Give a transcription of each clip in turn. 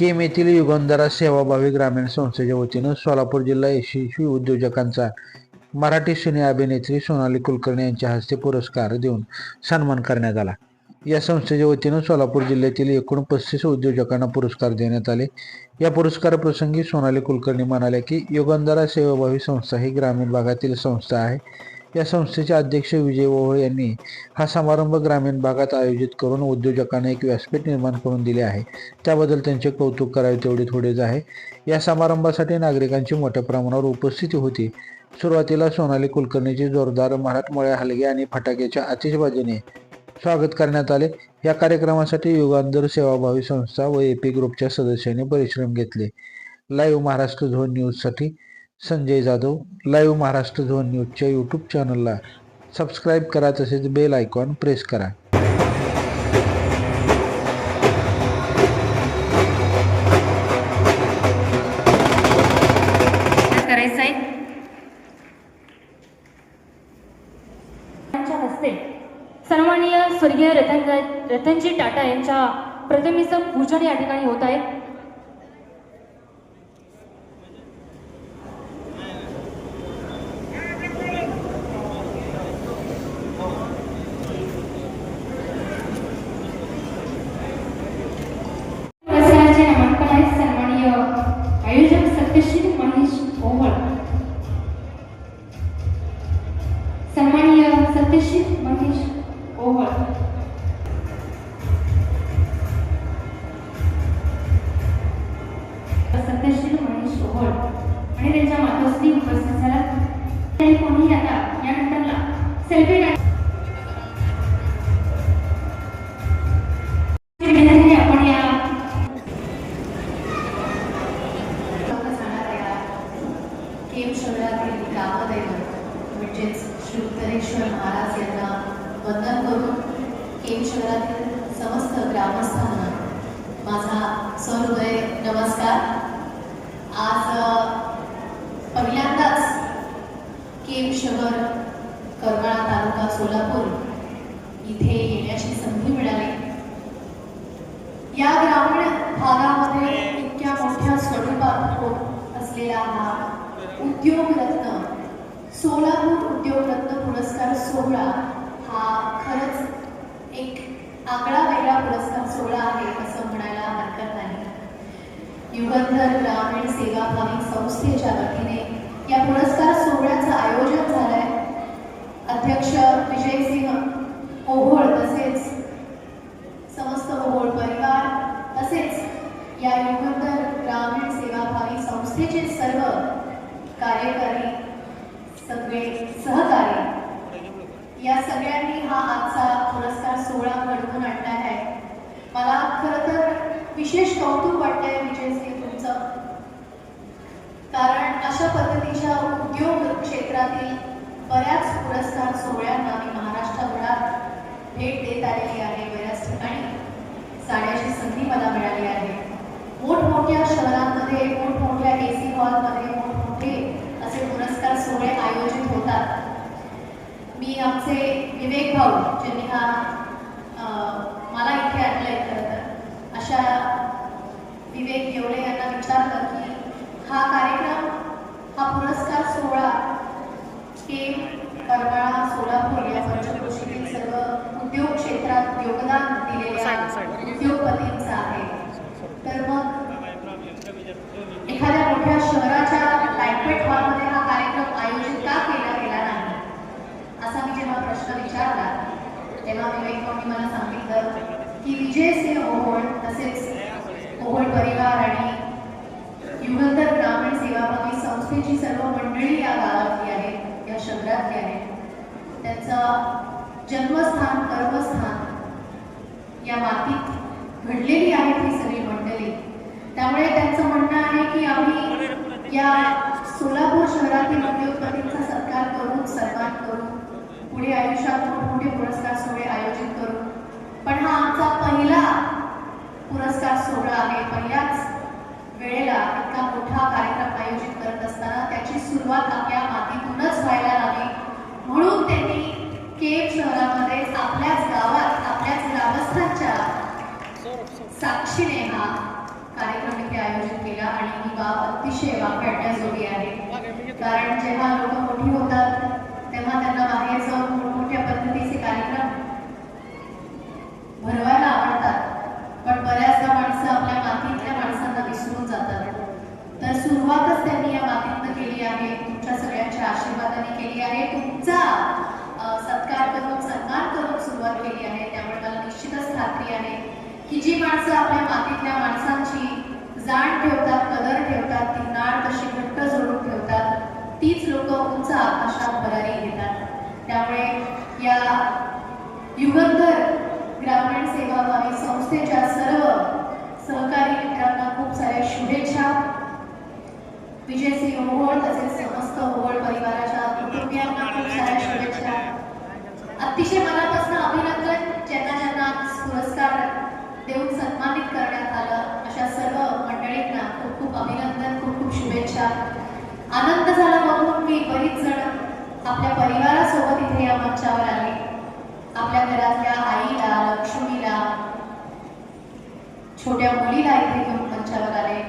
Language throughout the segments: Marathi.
केम येथील युगंधरा सेवाभावी ग्रामीण संस्थेच्या वतीनं सोलापूर जिल्हा यशस्वी उद्योजकांचा मराठी सिने अभिनेत्री सोनाली कुलकर्णी यांच्या हस्ते पुरस्कार देऊन सन्मान करण्यात आला. या संस्थेच्या वतीनं सोलापूर जिल्ह्यातील एकूण पस्तीस उद्योजकांना पुरस्कार देण्यात आले. या पुरस्कार प्रसंगी सोनाली कुलकर्णी म्हणाल्या की युगंधरा सेवाभावी संस्था ही ग्रामीण भागातील संस्था आहे. या संस्थेचे अध्यक्ष विजय ओहोळ यांनी हा समारंभ ग्रामीण भागात आयोजित करून उद्योजकांना एक व्यासपीठ निर्माण करून दिले आहे. त्याबद्दल त्यांचे कौतुक करावे तेवढे थोडेच आहे. या समारंभासाठी नागरिकांची मोठ्या प्रमाणावर उपस्थिती होती. सुरुवातीला सोनाली कुलकर्णीची जोरदार मराठमोळ्या हलगे आणि फटाक्याच्या आतिषबाजीने स्वागत करण्यात आले. या कार्यक्रमासाठी युगांधर सेवाभावी संस्था व एपी ग्रुपच्या सदस्यांनी परिश्रम घेतले. लाईव्ह महाराष्ट्र झोन न्यूजसाठी संजय जाधव लाईव्ह महाराष्ट्र झोन न्यूजच्या यूट्यूब चॅनलला सबस्क्राईब करा तसेच बेल आयकॉन प्रेस करा. करायचं आहे यांच्या हस्ते सन्माननीय स्वर्गीय रतन रतनजी टाटा यांच्या प्रतिमेचं पूजन या ठिकाणी होत आहे. सत्यशील महेश ओवळ सत्यशील महेश ओवळ आणि त्यांच्या मातोश्री उपस्थित झाला कोणी आता यानंतरला सेल्फी विनंती आपण या जाणाऱ्या केम शहरातील ग्रामदैवत म्हणजेच श्री उत्तरेश्वर महाराज यांना वंदन करून केम शहरातील समस्त ग्रामस्थांना माझा सहृदय नमस्कार आज अ, पहिल्यांदाच केम शहर करमाळा तालुका सोलापूर इथे येण्याची संधी मिळाली या ग्रामीण भागामध्ये इतक्या मोठ्या स्वरूपात होत असलेला हा उद्योगरत्न सोलापूर उद्योगरत्न पुरस्कार सोहळा हा खरंच एक आगळा वेगळा पुरस्कार सोहळा आहे असं म्हणायला हरकत नाही. युगंधर ग्रामीण सेवाभावी संस्थेच्या वतीने या पुरस्कार सोहळ्याचं आयोजन झालंय. अध्यक्ष विजयसिंह ओहोळ तसेच समस्त ओहोळ परिवार तसेच या युगंधर ग्रामीण सेवाभावी संस्थेचे सर्व कार्यकारी सगळे सहकारी या सगळ्यांनी हा आजचा पुरस्कार सोहळा घडवून आणला आहे मला खरं तर विशेष कौतुक वाटतंय विजयसिंह तुमचं कारण अशा पद्धतीच्या उद्योग क्षेत्रातील बऱ्याच पुरस्कार सोहळ्यांना मी महाराष्ट्रभरात भेट देत आलेली आहे बऱ्याच ठिकाणी जाण्याची संधी मला मिळाली आहे मोठमोठ्या शहरांमध्ये मोठमोठ्या ए सी हॉलमध्ये मोठमोठे असे पुरस्कार सोहळे आयोजित होतात मी आमचे विवेक भाऊ ज्यांनी हा मला इथे आणलंय खरं तर अशा विवेक येवले यांना विचारलं की हा कार्यक्रम हा पुरस्कार सोहळा हे करमाळा सोलापूर या पंचक्रोशीतील सर्व उद्योग क्षेत्रात योगदान दिलेल्या उद्योगपतींचा आहे. तर मग एखाद्या मोठ्या शहराच्या बँकेट हॉलमध्ये हा कार्यक्रम आयोजित का केला गेला नाही असा मी जेव्हा प्रश्न विचारला तेव्हा विवेक भाऊनी मला सांगितलं की विजय सिंह ओहोळ तसेच ओहोळ परिवार आणि युगंधर ग्रामीण सेवाभावी संस्थेची सर्व मंडळी या गावातली आहेत या शहरातली आहेत. त्यांचं जन्मस्थान कर्मस्थान या मातीत घडलेली आहेत ही सगळी मंडळी. त्यामुळे त्यांचं म्हणणं आहे की आम्ही या सोलापूर शहरातील उद्योगपतींचा सत्कार करून सन्मान करून पुढे आयुष्यात मोठमोठे पुरस्कार सोहळे आयोजित करू. पण हा आमचा पहिला पुरस्कार सोहळा आहे. पहिल्याच वेळेला इतका मोठा कार्यक्रम आयोजित करत असताना त्याची सुरुवात आपल्या मातीतूनच व्हायला हवी म्हणून त्यांनी केम शहरामध्ये आपल्याच गावात आपल्याच ग्रामस्थांच्या साक्षीने हा कार्यक्रम केला आणि ही बाब अतिशय वाखाणण्याजोगी आहे. कारण जेव्हा लोक मोठी होतात तेव्हा त्यांना बाहेर जाऊन मोठमोठ्या पद्धतीचे कार्यक्रम भरवायला आवडतात पण बऱ्याचदा माणसं आपल्या मातीतल्या माणसांना विसरून जातात तर सुरुवातच त्यांनी या मातीतनं केली आहे तुमच्या सगळ्यांच्या आशीर्वादाने केली आहे तुमचा अ, सत्कार करून सन्मान करून सुरुवात केली आहे त्यामुळे मला निश्चितच खात्री आहे की जी माणसं आपल्या मातीतल्या माणसांची जाण ठेवतात कदर ठेवतात ती नाळ कशी घट्ट जोडून ठेवतात तीच लोक उंच आकाशात भरारी घेतात त्यामुळे या युगंधर ग्रामीण सेवाभावी संस्थेच्या सर्व सहकारी मित्रांना खूप साऱ्या शुभेच्छा विजयसिंह ओहोळ तसेच समस्त ओहोळ परिवाराच्या कुटुंबियांना खूप साऱ्या शुभेच्छा अतिशय मनापासून अभिनंदन ज्यांना ज्यांना आज पुरस्कार देऊन सन्मानित करण्यात आलं अशा सर्व मंडळींना खूप खूप अभिनंदन खूप खूप शुभेच्छा आनंद झाला बघून की बरीच जण आपल्या परिवारासोबत इथे या मंचावर आले. आपल्या घरातल्या आईला लक्ष्मीला छोट्या मुलीला इथे घेऊन मंचावर आले.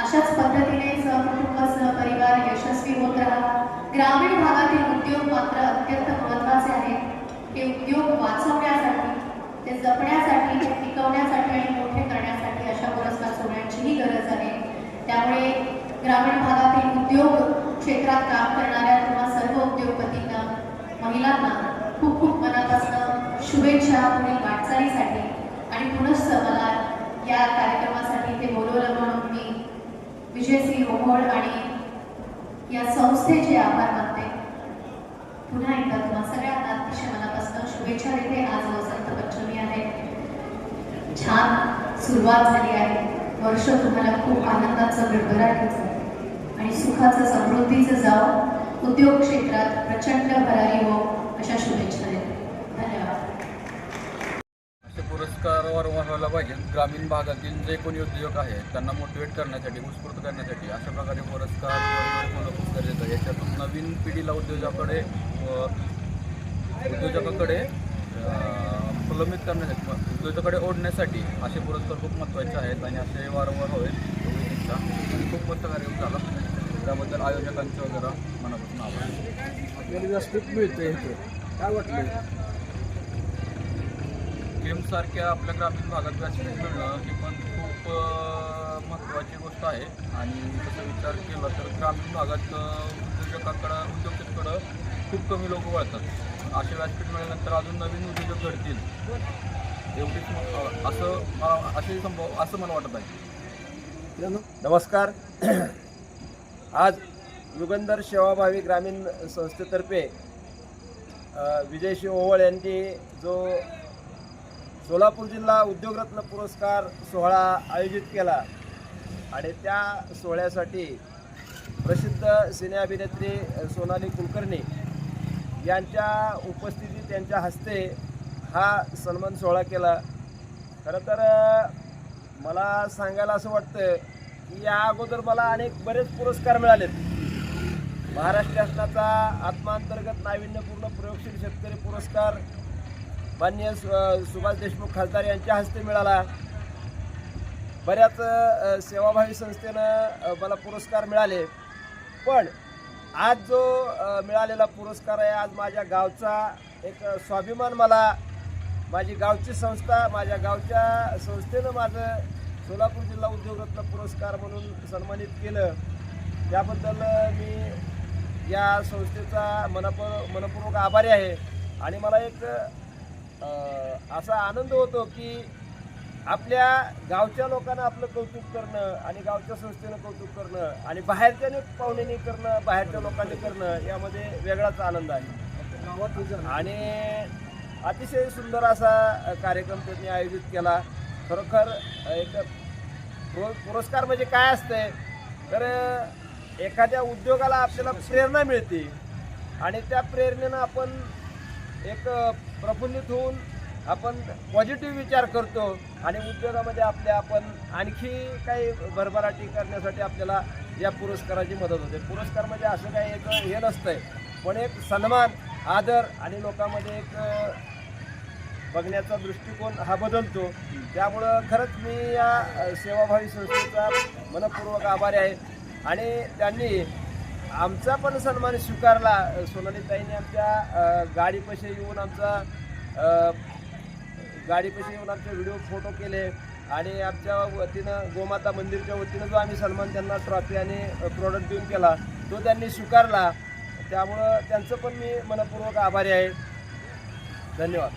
अशाच पद्धतीने सहकुटुंब सहपरिवार यशस्वी होत राहा. ग्रामीण भागातील उद्योग मात्र अत्यंत महत्त्वाचे आहेत. हे उद्योग वाचवण्यासाठी ते जपण्यासाठी ते टिकवण्यासाठी आणि मोठे करण्यासाठी अशा पुरस्कार सोडण्याचीही गरज आहे. त्यामुळे ग्रामीण भागातील उद्योग क्षेत्रात काम करणाऱ्या किंवा सर्व उद्योगपतींना महिलांना खूप खूप मनापासून शुभेच्छा पुढील वाटचालीसाठी आणि पुनश्च मला या कार्यक्रमासाठी ते बोलवलं म्हणून मी विजयसिंह ओहोळ आणि या संस्थेचे आभार मानते. पुन्हा एकदा तुम्हा सगळ्यांना अतिशय मनापासून शुभेच्छा देते. आज वसंत पंचमी आहे. छान सुरुवात झाली आहे. वर्ष तुम्हाला खूप आनंदाचं गडबडाटीचं आणि सुखाचं समृद्धीचं जावं. उद्योग क्षेत्रात प्रचंड भरारी हो अशा शुभेच्छा धन्यवाद. असे पुरस्कार वारंवार व्हायला पाहिजे. ग्रामीण भागातील जे कोणी उद्योग आहे त्यांना मोटिवेट करण्यासाठी उत्स्फूर्त करण्यासाठी अशा प्रकारे पुरस्कार खूप गरजेचं आहे याच्यातून नवीन पिढीला उद्योजकाकडे व उद्योजकाकडे प्रलंबित करण्यासाठी उद्योजकाकडे ओढण्यासाठी असे पुरस्कार खूप महत्त्वाचे आहेत आणि असे वारंवार हवे आणि खूप मस्त कार्यक्रम झाला. त्याबद्दल आयोजकांचं वगैरे मनापासून आभार. आपल्याला व्यासपीठ मिळतं इथे. काय वाटलं गेमसारख्या आपल्या ग्रामीण भागात व्यासपीठ मिळणं ही पण खूप महत्त्वाची गोष्ट आहे. आणि तसा विचार केला तर ग्रामीण भागात उद्योजकांकडं उद्योजकांकडं खूप कमी लोक वळतात. असे व्यासपीठ मिळाल्यानंतर अजून नवीन उद्योजक घडतील. एवढीच असं मला असे संभव असं मला वाटत आहे. नमस्कार. आज युगंधर सेवाभावी ग्रामीण संस्थेतर्फे विजयशी ओवळ यांनी जो सोलापूर जिल्हा उद्योगरत्न पुरस्कार सोहळा आयोजित केला आणि त्या सोहळ्यासाठी प्रसिद्ध सिने अभिनेत्री सोनाली कुलकर्णी यांच्या उपस्थितीत त्यांच्या हस्ते हा सन्मान सोहळा केला. खरं तर मला सांगायला असं वाटतं की या अगोदर मला अनेक बरेच पुरस्कार मिळालेत. महाराष्ट्र शासनाचा आत्मांतर्गत नाविन्यपूर्ण प्रयोगशील शेतकरी पुरस्कार माननीय सु- सुभाष देशमुख खासदार यांच्या हस्ते मिळाला. बऱ्याच सेवाभावी संस्थेनं मला पुरस्कार मिळाले. पण आज जो मिळालेला पुरस्कार आहे आज माझ्या गावचा एक स्वाभिमान मला माझी गावची संस्था माझ्या गावच्या संस्थेनं माझं सोलापूर जिल्हा उद्योगरत्न पुरस्कार म्हणून सन्मानित केलं. त्याबद्दल मी या संस्थेचा मनप मनपूर्वक आभारी आहे. आणि मला एक असा आनंद होतो की आपल्या गावच्या लोकांना आपलं कौतुक करणं आणि गावच्या संस्थेनं कौतुक करणं आणि बाहेरच्याने पाहुण्याने करणं बाहेरच्या लोकांनी करणं यामध्ये वेगळाच आनंद आहे. आणि अतिशय सुंदर असा कार्यक्रम त्यांनी आयोजित केला. खरोखर एक पुरस्कार म्हणजे काय असते? तर एखाद्या उद्योगाला आपल्याला प्रेरणा मिळते. आणि त्या प्रेरणेनं आपण एक प्रफुल्लित होऊन आपण पॉझिटिव्ह विचार करतो. आणि उद्योगामध्ये आपल्या आपण आणखी काही भरभराटी करण्यासाठी आपल्याला या पुरस्काराची मदत होते. पुरस्कार म्हणजे असं काही एक हे नसतंय. पण एक सन्मान आदर आणि लोकांमध्ये एक बघण्याचा दृष्टिकोन हा बदलतो. त्यामुळं खरंच मी या सेवाभावी संस्थेचा मनपूर्वक आभारी आहे. आणि त्यांनी आमचा पण सन्मान स्वीकारला सोनालीताईने आमच्या गाडीपाशी येऊन आमचा गाडीपाशी येऊन आमचे व्हिडिओ फोटो केले. आणि आमच्या वतीनं गोमाता मंदिरच्या वतीनं जो आम्ही सन्मान त्यांना ट्रॉफी आणि प्रोडक्ट देऊन केला तो त्यांनी स्वीकारला. त्यामुळं त्यांचं पण मी मनपूर्वक आभारी आहे. धन्यवाद.